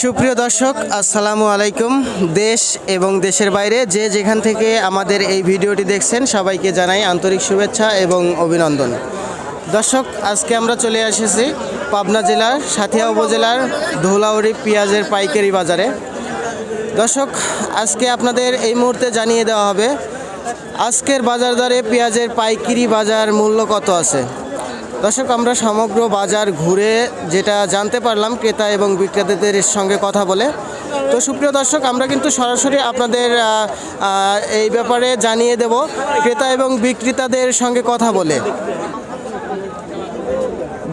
সুপ্রিয় দর্শক, আসসালামু আলাইকুম। দেশ এবং দেশের বাইরে যে যেখান থেকে আমাদের এই ভিডিওটি দেখছেন, সবাইকে জানাই আন্তরিক শুভেচ্ছা এবং অভিনন্দন। দর্শক, আজকে আমরা চলে এসেছি পাবনা জেলার সাথিয়া উপজেলার ধুলাউড়ি পেঁয়াজের পাইকারি বাজারে। দর্শক, আজকে আপনাদের এই মুহূর্তে জানিয়ে দেওয়া হবে, আজকের বাজার দরে পেঁয়াজের পাইকারি বাজার মূল্য কত আছে? দর্শক, আমরা সমগ্র বাজার ঘুরে যেটা জানতে পারলাম, ক্রেতা এবং বিক্রেতাদের সঙ্গে কথা বলে। তো সুপ্রিয় দর্শক, আমরা কিন্তু সরাসরি আপনাদের এই ব্যাপারে জানিয়ে দেব, ক্রেতা এবং বিক্রেতাদের সঙ্গে কথা বলে।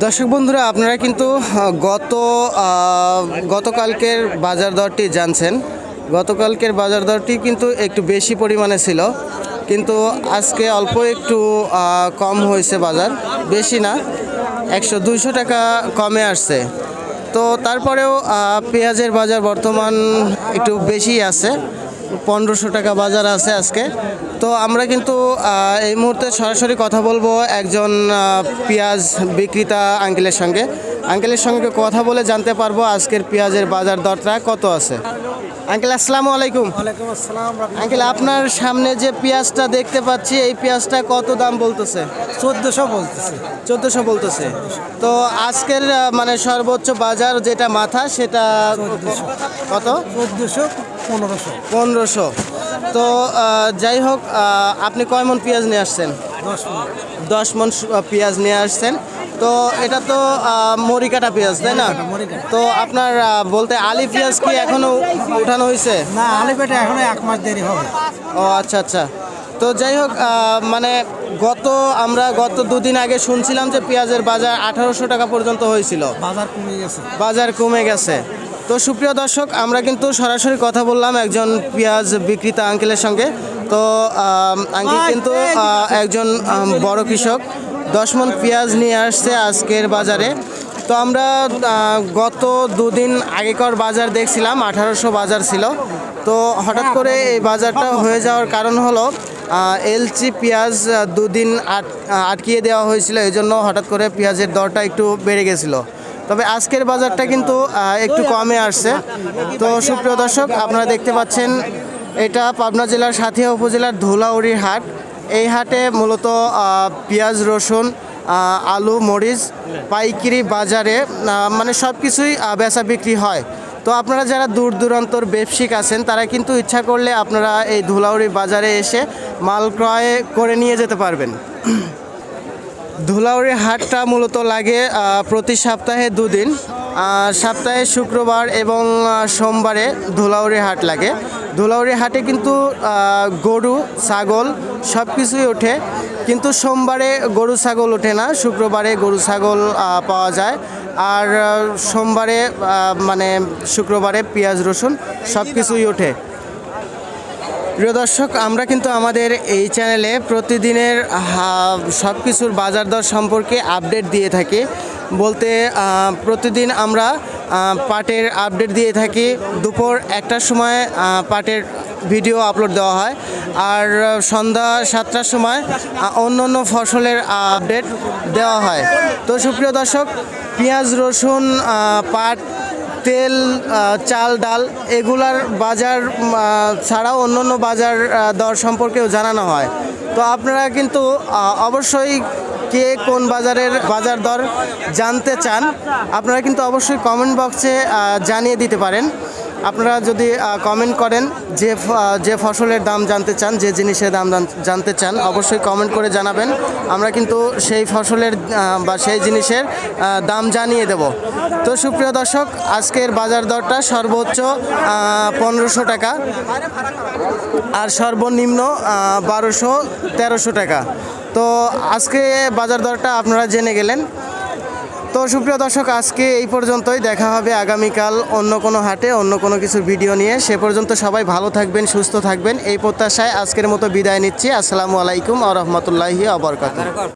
দর্শক বন্ধুরা, আপনারা কিন্তু গত গতকালকের বাজার দরটি জানছেন। গতকালকের বাজার দরটি কিন্তু একটু বেশি পরিমাণে ছিল। কিন্তু আজকে অল্প একটু কম হয়েছে বাজার, বেশি না, একশো দুইশো টাকা কমে আসছে। তো তারপরেও পেঁয়াজের বাজার বর্তমান একটু বেশি আছে, পনেরোশো টাকা বাজার আছে আজকে। তো আমরা কিন্তু এই মুহূর্তে সরাসরি কথা বলব একজন পেঁয়াজ বিক্রেতা আঙ্কেলের সঙ্গে। আঙ্কেলের সঙ্গে কথা বলে জানতে পারব আজকের পেঁয়াজের বাজার দরটা কত আছে। আঙ্কেল আসসালামু আলাইকুম। ওয়ালাইকুম আসসালাম আঙ্কেল আপনার সামনে যে পেঁয়াজটা দেখতে পাচ্ছি এই পেঁয়াজটা কত দাম বলতেছে? চোদ্দোশো বলতেছে। চোদ্দোশো বলতেছে। তো আজকের মানে সর্বোচ্চ বাজার যেটা মাথা সেটা কত? চোদ্দোশো পনেরোশো। পনেরোশো। তো যাই হোক আপনি কয় মন পেঁয়াজ নিয়ে আসছেন? দশ মিনিট দশ মন পেঁয়াজ নিয়ে আসছেন। তো এটা তো মরিকাটা পেঁয়াজ তাই না? তো আপনার বলতে আলি পেঁয়াজ কি এখনও উঠানো হয়েছে? না আলি আলিপেটে এখনও এক মাস দেরি হবে। ও আচ্ছা আচ্ছা। তো যাই হোক মানে গত আমরা গত দুদিন আগে শুনছিলাম যে পেঁয়াজের বাজার আঠারোশো টাকা পর্যন্ত হয়েছিল। বাজার কমে গেছে। বাজার কমে গেছে। তো সুপ্রিয় দর্শক আমরা কিন্তু সরাসরি কথা বললাম একজন পেঁয়াজ বিক্রেতা আঙ্কেলের সঙ্গে। তো আঙ্কেল কিন্তু একজন বড় কৃষক। দশ মন পেঁয়াজ নিয়ে আসছে আজকের বাজারে। তো আমরা গত দুদিন আগেকার বাজার দেখছিলাম, আঠারোশো বাজার ছিল। তো হঠাৎ করে এই বাজারটা হয়ে যাওয়ার কারণ হলো এলচি পেঁয়াজ দুদিন আট আটকিয়ে দেওয়া হয়েছিল, এই জন্য হঠাৎ করে পেঁয়াজের দরটা একটু বেড়ে গেছিল। তবে আজকের বাজারটা কিন্তু একটু কমে আসছে। তো সুপ্রিয় দর্শক, আপনারা দেখতে পাচ্ছেন, এটা পাবনা জেলার সাথিয়া উপজেলার ধুলাউড়ির হাট। এই হাটে মূলত পেঁয়াজ, রসুন আলু, মরিচ, পাইকারি বাজারে মানে সব কিছুই বেচা বিক্রি হয়। তো আপনারা যারা দূর দূরান্তর ব্যবসায়িক আছেন, তারা কিন্তু ইচ্ছা করলে আপনারা এই ধুলাউড়ি বাজারে এসে মাল ক্রয় করে নিয়ে যেতে পারবেন। ধুলাউড়ি হাটটা মূলত লাগে প্রতি সপ্তাহে দুদিন। সপ্তাহে শুক্রবার এবং সোমবারে ধুলাউড়ি হাট লাগে। ধুলাউড়ি হাটে কিন্তু গরু, ছাগল সব কিছুই ওঠে। কিন্তু সোমবারে গরু, ছাগল ওঠে না। শুক্রবারে গরু, ছাগল পাওয়া যায়। আর সোমবারে মানে শুক্রবারে পেঁয়াজ, রসুন সব কিছুই ওঠে। প্রিয় দর্শক, আমরা কিন্তু আমাদের এই চ্যানেলে প্রতিদিনের সব কিছুর বাজার দর সম্পর্কে আপডেট দিয়ে থাকি। বলতে প্রতিদিন আমরা পাটের আপডেট দিয়ে থাকি। দুপুর একটার সময় পাটের ভিডিও আপলোড দেওয়া হয়। আর সন্ধ্যা সাতটার সময় অন্য অন্য ফসলের আপডেট দেওয়া হয়। তো সুপ্রিয় দর্শক, পেঁয়াজ, রসুন পাট, তেল চাল, ডাল, এগুলার বাজার ছাড়াও অন্য অন্য বাজার দর সম্পর্কেও জানানো হয়। তো আপনারা কিন্তু অবশ্যই কে কোন বাজারের বাজার দর জানতে চান, আপনারা কিন্তু অবশ্যই কমেন্ট বক্সে জানিয়ে দিতে পারেন। আপনারা যদি কমেন্ট করেন যে যে ফসলের দাম জানতে চান, যে জিনিসের দাম জানতে চান, অবশ্যই কমেন্ট করে জানাবেন। আমরা কিন্তু সেই ফসলের বা সেই জিনিসের দাম জানিয়ে দেব। তো সুপ্রিয় দর্শক, আজকের বাজার দরটা সর্বোচ্চ পনেরোশো টাকা আর সর্বনিম্ন বারোশো তেরোশো টাকা। তো আজকে বাজার দরটা আপনারা জেনে গেলেন। তো সুপ্রিয় দর্শক, আজকে এই পর্যন্তই। দেখা হবে আগামীকাল অন্য কোনো হাটে, অন্য কোনো কিছু ভিডিও নিয়ে। সে পর্যন্ত সবাই ভালো থাকবেন, সুস্থ থাকবেন। এই প্রত্যাশায় আজকের মতো বিদায় নিচ্ছি। আসসালামু আলাইকুম আ রহমতুল্লাহি আবরকাত